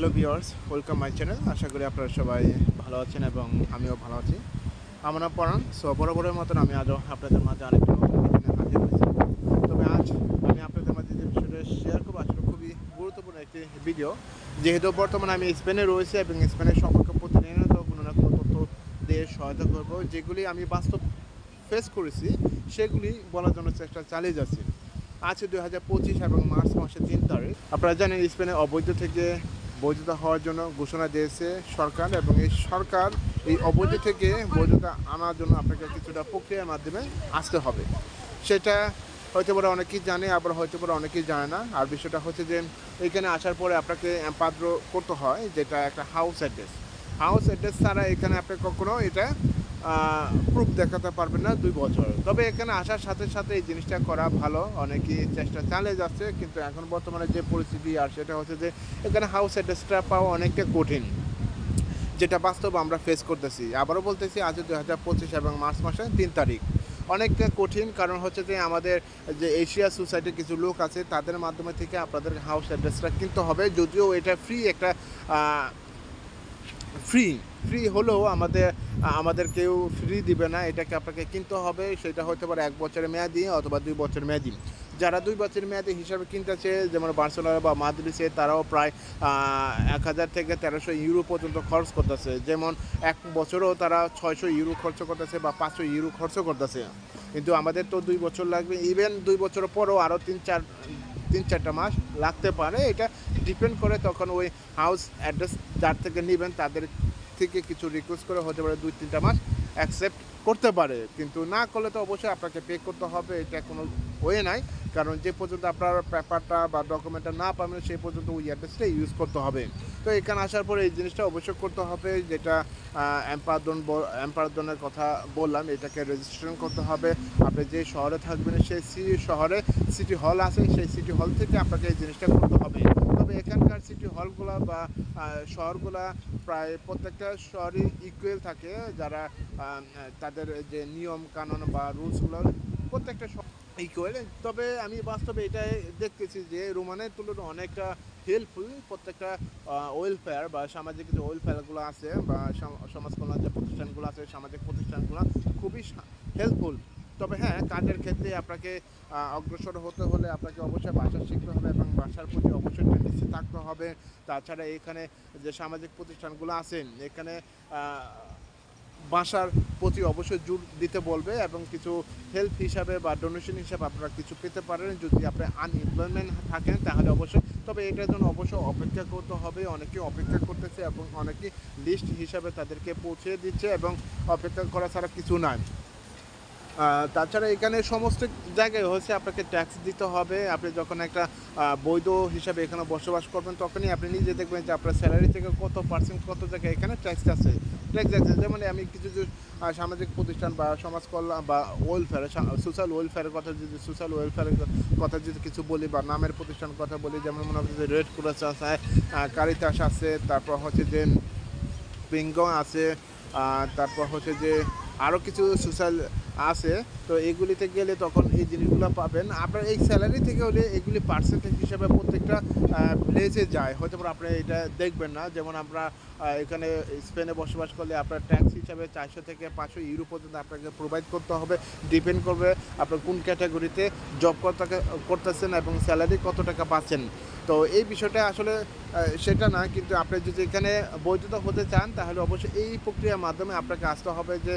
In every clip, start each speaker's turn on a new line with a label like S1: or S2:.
S1: Hello viewers welcome my channel আশা করি আপনারা সবাই ভালো আছেন এবং আমিও ভালো আছি। আমার নাম পরাণ। সো বরাবরের মতন আমি আজও আপনাদের মাঝে আরেকটি নতুন হাজির হয়েছি। তবে আজ আমি আপনাদের মাঝে যে বিষয়টা শেয়ার করব আসলে খুবই গুরুত্বপূর্ণ একটি ভিডিও যেহেতু বর্তমানে আমি স্পেনে রয়েছি এবং স্পেনের সম্পর্কে প্রতিনিয়ত কোনো না কোনো তথ্য দিয়ে সহায়তা করব। যেগুলি আমি বাস্তব ফেস করেছি, সেগুলি বলার জন্য চেষ্টা চালিয়ে যাচ্ছি। আছে দুই হাজার পঁচিশ এবং মার্চ মাসের তিন তারিখ। আপনারা জানেন স্পেনে অবৈধ থেকে বৈধতা হওয়ার জন্য ঘোষণা দিয়েছে সরকার এবং এই সরকার এই অবৈধ থেকে বৈধতা আনার জন্য আপনাকে কিছুটা প্রক্রিয়ার মাধ্যমে আসতে হবে। সেটা হয়তো বলে অনেকেই জানে, আবার হয়তো বলে অনেকেই জানে না। আর বিষয়টা হচ্ছে যে এখানে আসার পরে আপনাকে পাত্র করতে হয়, যেটা একটা হাউস অ্যাড্রেস হাউস অ্যাড্রেস ছাড়া এখানে আপনি কখনো এটা প্রুফ দেখাতে পারবেন না দুই বছর। তবে এখানে আসার সাথে সাথে এই জিনিসটা করা ভালো। অনেকেই চেষ্টা চালিয়ে যাচ্ছে কিন্তু এখন বর্তমানে যে পরিস্থিতি, আর সেটা হচ্ছে যে এখানে হাউস অ্যাড্রেসটা পাওয়া অনেকটা কঠিন, যেটা বাস্তব আমরা ফেস করতেছি। আবারও বলতেছি, আজ দুই হাজার পঁচিশ এবং মার্চ মাসের তিন তারিখ। অনেকটা কঠিন, কারণ হচ্ছে যে আমাদের যে এশিয়া সোসাইটির কিছু লোক আছে, তাদের মাধ্যমে থেকে আপনাদের হাউস অ্যাড্রেসটা কিনতে হবে। যদিও এটা ফ্রি একটা ফ্রি ফ্রি হলেও আমাদের আমাদের কেউ ফ্রি দিবে না, এটাকে আপনাকে কিনতে হবে, সেটা হতে পারে এক বছরের মেয়াদি অথবা দুই বছর মেয়াদি। যারা দুই বছর মেয়াদি হিসাবে কিনতেছে, যেমন বার্সেলোনা বা মাদ্রিসে তারাও প্রায় এক হাজার থেকে তেরোশো ইউরো পর্যন্ত খরচ করতেছে। যেমন এক বছরও তারা ছয়শো ইউরো খরচ করতেছে বা পাঁচশো ইউরো খরচ করতেছে। কিন্তু আমাদের তো দুই বছর লাগবে। ইভেন দুই বছর পরও আরও তিন চার তিন চারটা মাস লাগতে পারে। এটা ডিপেন্ড করে তখন ওই হাউস অ্যাড্রেস যার থেকে নেবেন তাদের থেকে কিছু রিকোয়েস্ট করে হতে পারে দুই, তিনটা মাস অ্যাকসেপ্ট করতে পারে। কিন্তু না করলে তো অবশ্যই আপনাকে পে করতে হবে, এটা কোনো ওয়ে নাই। কারণ যে পর্যন্ত আপনার পেপারটা বা ডকুমেন্টটা না পাবেন, সেই পর্যন্ত ওই অ্যাড্রেসটা ইউজ করতে হবে। তো এখানে আসার পরে এই জিনিসটা অবশ্যই করতে হবে, যেটা এম্পারদন এম্পারদনের কথা বললাম, এটাকে রেজিস্ট্রেশন করতে হবে। আপনি যে শহরে থাকবেন, সেই সিটি শহরে সিটি হল আছে, সেই সিটি হল থেকে আপনাকে এই জিনিসটা করতে হবে। তবে এখানকার সিটি হলগুলো বা শহরগুলা প্রায় প্রত্যেকটা শহরই ইকুয়াল থাকে। যারা তাদের যে নিয়ম কানুন বা রুলসগুলো প্রত্যেকটা ইকুয়াল তবে আমি বাস্তবে এটাই দেখতেছি যে রোমানের তুলনায় অনেকটা হেল্পফুল প্রত্যেকটা ওয়েলফেয়ার বা সামাজিক যে ওয়েলফেয়ারগুলো আছে বা সমাজ কল্যাণ যে প্রতিষ্ঠানগুলো আছে, সামাজিক প্রতিষ্ঠানগুলো খুবই হেল্পফুল তবে হ্যাঁ কাজের ক্ষেত্রে আপনাকে অগ্রসর হতে হলে আপনাকে অবশ্যই ভাষা শিখতে হবে এবং ভাষার প্রতি অবশ্যই টেন্ডেন্সি থাকতে হবে। তাছাড়া এখানে যে সামাজিক প্রতিষ্ঠানগুলো আছেন, এখানে ভাষার প্রতি অবশ্যই জোর দিতে বলবে এবং কিছু হেল্প হিসাবে বা ডোনেশন হিসাবে আপনারা কিছু পেতে পারেন। যদি আপনি আনএমপ্লয়মেন্ট থাকেন, তাহলে অবশ্যই। তবে এটার জন্য অবশ্যই অপেক্ষা করতে হবে। অনেকে অপেক্ষা করতেছে এবং অনেকে লিস্ট হিসাবে তাদেরকে পৌঁছে দিচ্ছে এবং অপেক্ষা করা ছাড়া কিছু নাই। তাছাড়া এখানে সমস্ত জায়গায় হচ্ছে আপনাকে ট্যাক্স দিতে হবে। আপনি যখন একটা বৈধ হিসাবে এখানে বসবাস করবেন, তখনই আপনি নিজে দেখবেন যে আপনার স্যালারি থেকে কত পার্সেন্ট কত জায়গায় এখানে ট্যাক্স আছে। ট্যাক্স আছে যেমন আমি কিছু কিছু সামাজিক প্রতিষ্ঠান বা সমাজ কল্যাণ বা ওয়েলফেয়ার সোশ্যাল ওয়েলফেয়ারের কথা যদি সোশ্যাল ওয়েলফেয়ারের কথা যদি কিছু বলি বা নামের প্রতিষ্ঠান কথা বলি, যেমন মনে হচ্ছে যে রেড ক্রস আছে কারিতাস আছে, তারপর হচ্ছে যে পিঙ্গ আছে তারপর হচ্ছে যে আরও কিছু সোশ্যাল আছে, তো এগুলিতে গেলে তখন এই জিনিসগুলো পাবেন। আপনার এই স্যালারি থেকে হলে এগুলি পার্সেন্টেজ হিসাবে প্রত্যেকটা প্লেসে যায়। হয়তো আপনি এটা দেখবেন না। যেমন আমরা এখানে স্পেনে বসবাস করলে আপনার ট্যাক্স হিসাবে চারশো থেকে পাঁচশো ইউরো পর্যন্ত আপনাকে প্রোভাইড করতে হবে। ডিপেন্ড করবে আপনার কোন ক্যাটাগরিতে জব করতে, করতেছেন এবং স্যালারি কত টাকা পাচ্ছেন। তো এই বিষয়টা আসলে সেটা না, কিন্তু আপনি যদি এখানে বৈধতা হতে চান, তাহলে অবশ্যই এই প্রক্রিয়ার মাধ্যমে আপনাকে আসতে হবে যে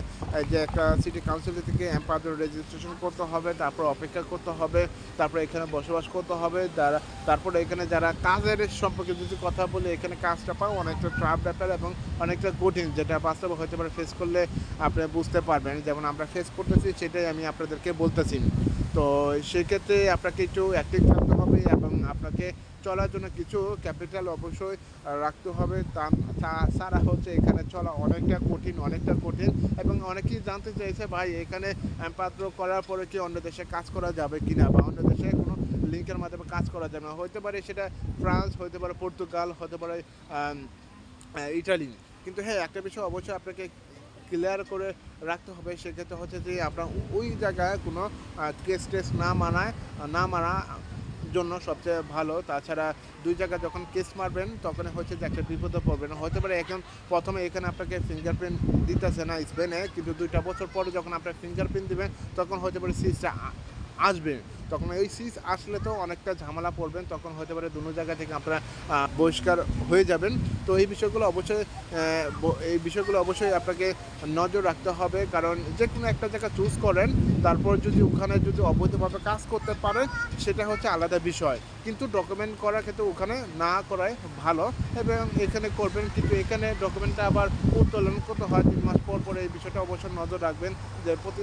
S1: যে একটা সিটি কাউন্সিল থেকে এম্পায়ার রেজিস্ট্রেশন করতে হবে, তারপর অপেক্ষা করতে হবে, তারপর এখানে বসবাস করতে হবে যারা তারপরে এখানে যারা কাজের সম্পর্কে যদি কথা বলে, এখানে কাজটা পাও অনেকটা ট্রাফ ব্যাপার এবং অনেকটা কঠিন, যেটা বাস্তবে হতে পারে ফেস করলে আপনি বুঝতে পারবেন। যেমন আমরা ফেস করতেছি, সেটাই আমি আপনাদেরকে বলতেছি। তো সেক্ষেত্রে আপনাকে একটু অ্যাক্টিভ থাকতে হবে এবং আপনাকে চলার জন্য কিছু ক্যাপিটাল অবশ্যই রাখতে হবে। তাছাড়া হচ্ছে এখানে চলা অনেকটা কঠিন অনেকটা কঠিন এবং অনেকেই জানতে চাইছে, ভাই, এখানে পাত্র করার পরে কি অন্য দেশে কাজ করা যাবে কি না বা অন্য দেশে কোনো লিঙ্কের মাধ্যমে কাজ করা যাবে না। হতে পারে সেটা ফ্রান্স হতে পারে পর্তুগাল, হতে পারে ইটালি। কিন্তু হ্যাঁ একটা বিষয় অবশ্যই আপনাকে ক্লিয়ার করে রাখতে হবে, সেক্ষেত্রে হচ্ছে যে আপনার ওই জায়গায় কোনো কেস টেস না মানায়, না মানা জন্য সবচেয়ে ভালো। তাছাড়া দুই জায়গায় যখন কেস মারবেন তখন হচ্ছে যে একটা বিপদে পড়বেন। হতে পারে এখন প্রথমে এখানে আপনাকে ফিঙ্গারপ্রিন্ট দিতেছে না স্পেনে কিন্তু দুইটা বছর পরে যখন আপনার ফিঙ্গারপ্রিন্ট দেবেন, তখন হতে পারে সিজটা আসবে। তখন ওই সিজ আসলে তো অনেকটা ঝামেলা পড়বেন, তখন হতে পারে দুনো জায়গা থেকে আপনারা বহিষ্কার হয়ে যাবেন। তো এই বিষয়গুলো অবশ্যই এই বিষয়গুলো অবশ্যই আপনাকে নজর রাখতে হবে, কারণ যে কোনো একটা জায়গা চুজ করেন, তারপর যদি ওখানে যদি অবৈধভাবে কাজ করতে পারেন, সেটা হচ্ছে আলাদা বিষয়। কিন্তু ডকুমেন্ট করার ক্ষেত্রে ওখানে না করাই ভালো, এবং এখানে করবেন কিন্তু এখানে ডকুমেন্টটা আবার উত্তোলন করতে হয়, তিন মাস পর পর এই বিষয়টা অবশ্যই নজর রাখবেন যে প্রতি